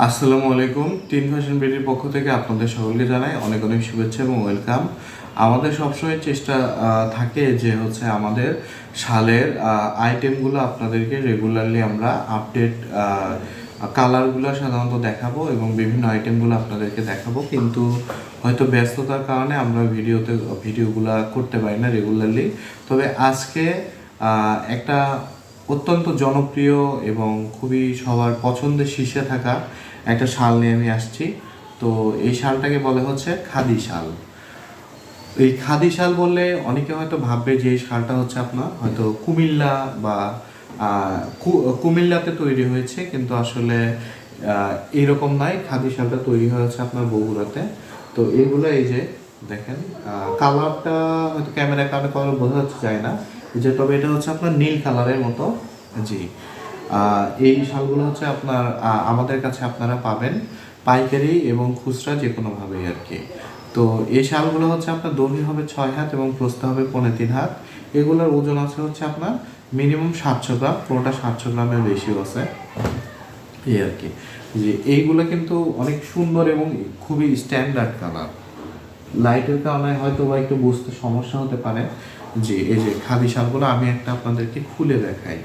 আসসালামু আলাইকুম। Tin fashion বিডির পক্ষ থেকে আপনাদের সকলকে জানাই অনেক অনেক শুভেচ্ছা এবং ওয়েলকাম। আমাদের সবসময় চেষ্টা থাকে যে হচ্ছে আমাদের শালের আইটেমগুলো আপনাদেরকে রেগুলারলি আমরা আপডেট কালারগুলো সাধারণত দেখাবো এবং বিভিন্ন আইটেমগুলো আপনাদেরকে দেখাবো। কিন্তু হয়তো ব্যস্ততার কারণে আমরা ভিডিওতে, ভিডিওগুলো করতে পারি না রেগুলারলি তবে আজকে একটা অত্যন্ত জনপ্রিয় এবং খুবই সবার পছন্দের শীর্ষে থাকা একটা শাল নিয়ে আমি আসছি। তো এই শালটাকে বলে হচ্ছে খাদি শাল। এই খাদি শাল বললে অনেকে হয়তো ভাববে যে এই শালটা হচ্ছে আপনার হয়তো কুমিল্লা বা কুমিল্লাতে তৈরি হয়েছে, কিন্তু আসলে এরকম নয় খাদি শালটা তৈরি হয়েছে আপনার বগুড়াতে। তো এগুলো এই যে দেখেন কালারটা হয়তো ক্যামেরার কারণে কালার বোঝা যায় না। যে তবে এটা হচ্ছে আপনার নীল কালারের মতো। জি। এই শালগুলো হচ্ছে আপনার আমাদের কাছে আপনারা পাবেন পাইকারি এবং খুচরা যে কোনোভাবেই আর কি। তো এই শালগুলো হচ্ছে আপনার দৈর্ঘ্য হবে ছয় হাত এবং প্রস্থ হবে পনেরো তিন হাত। এগুলোর ওজন আছে হচ্ছে আপনার মিনিমাম সাতশো গ্রাম, পুরোটা সাতশো গ্রামের বেশি আছে। এই আর কি। যে এইগুলো কিন্তু অনেক সুন্দর এবং খুবই স্ট্যান্ডার্ড কালার লাইটের কারণে হয়তো বা একটু বুঝতে সমস্যা হতে পারে। যে এই যে খাদি শালগুলো আমি একটা আপনাদেরকে খুলে দেখাই।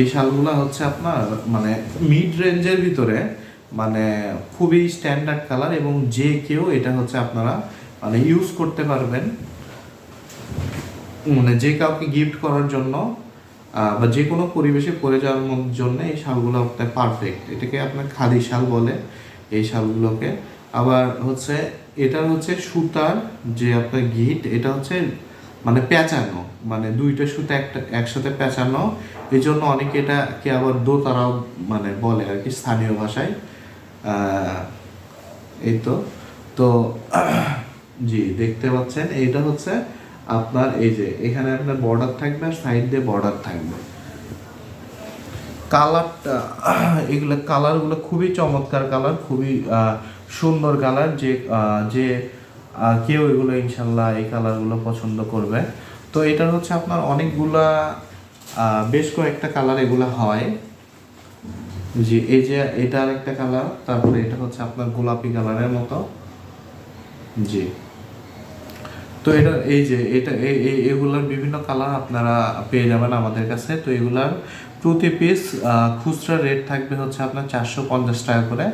এই শালগুলো হচ্ছে আপনার মানে মিড রেঞ্জের ভিতরে মানে খুবই স্ট্যান্ডার্ড কালার এবং যে কেউ এটা হচ্ছে আপনারা মানে ইউজ করতে পারবেন। মানে যে কাউকে গিফট করার জন্য বা যে কোনো পরিবেশে পরে যাওয়ার জন্য এই শালগুলো আপনার পারফেক্ট এটাকে আপনার খাদি শাল বলে, এই শালগুলোকে। আবার হচ্ছে এটার হচ্ছে সুতার যে আপনার গিট, এটা হচ্ছে মানে পেঁচানো মানে দুইটা সুতা একটা, একসাথে পেঁচানো। এই জন্য অনেকে এটাকে আবার দোতারাও মানে বলে আর কি স্থানীয় ভাষায়। এই তো। তো, জি, দেখতে পাচ্ছেন, এইটা হচ্ছে আপনার এই যে, এখানে আপনার বর্ডার থাকবে আর সাইড দিয়ে বর্ডার থাকবে। কালারটা, এগুলো কালারগুলো খুবই চমৎকার কালার খুবই সুন্দর কালার যে যে কেউ এগুলো ইনশাল্লাহ এই কালারগুলো পছন্দ করবে। তো এটার হচ্ছে আপনার অনেকগুলা বেশ কয়েকটা কালার এগুলো হয়। জি, এই যে এটা আরেকটা কালার, তারপরে এটা হচ্ছে আপনার গোলাপি কালারের মতো। জি। তো এটা, এই যে, এটা এগুলার বিভিন্ন কালার আপনারা পেয়ে যাবেন আমাদের কাছে। তো এগুলার প্রতি পিস খুচরা রেট থাকবে হচ্ছে আপনার চারশো পঞ্চাশ টাকা করে।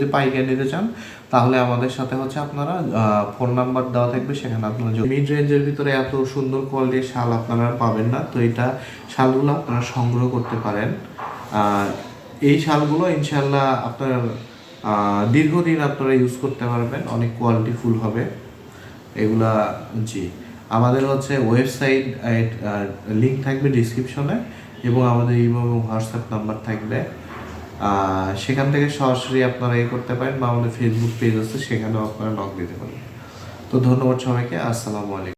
যদি নিতে চান, তাহলে আমাদের সাথে হচ্ছে আপনারা ফোন নাম্বার দেওয়া থাকবে, সেখানে আপনারা মিড রেঞ্জের ভিতরে এত সুন্দর কোয়ালিটির শাল আপনারা পাবেন না, তো এটা শালগুলো আপনারা সংগ্রহ করতে পারেন। এই শালগুলো ইনশাল্লাহ আপনার দীর্ঘদিন আপনারা ইউজ করতে পারবেন, অনেক কোয়ালিটি ফুল হবে। এগুলা, জি। আমাদের হচ্ছে ওয়েবসাইট লিঙ্ক থাকবে ডিসক্রিপশনে এবং আমাদের ইমো এবং হোয়াটসঅ্যাপ নাম্বার থাকবে। সেখান থেকে সরাসরি আপনারা এ করতে পারেন বা আমাদের ফেসবুক পেজ আছে, সেখানেও আপনারা নক দিতে পারেন। তো ধন্যবাদ সবাইকে, আসসালামু আলাইকুম।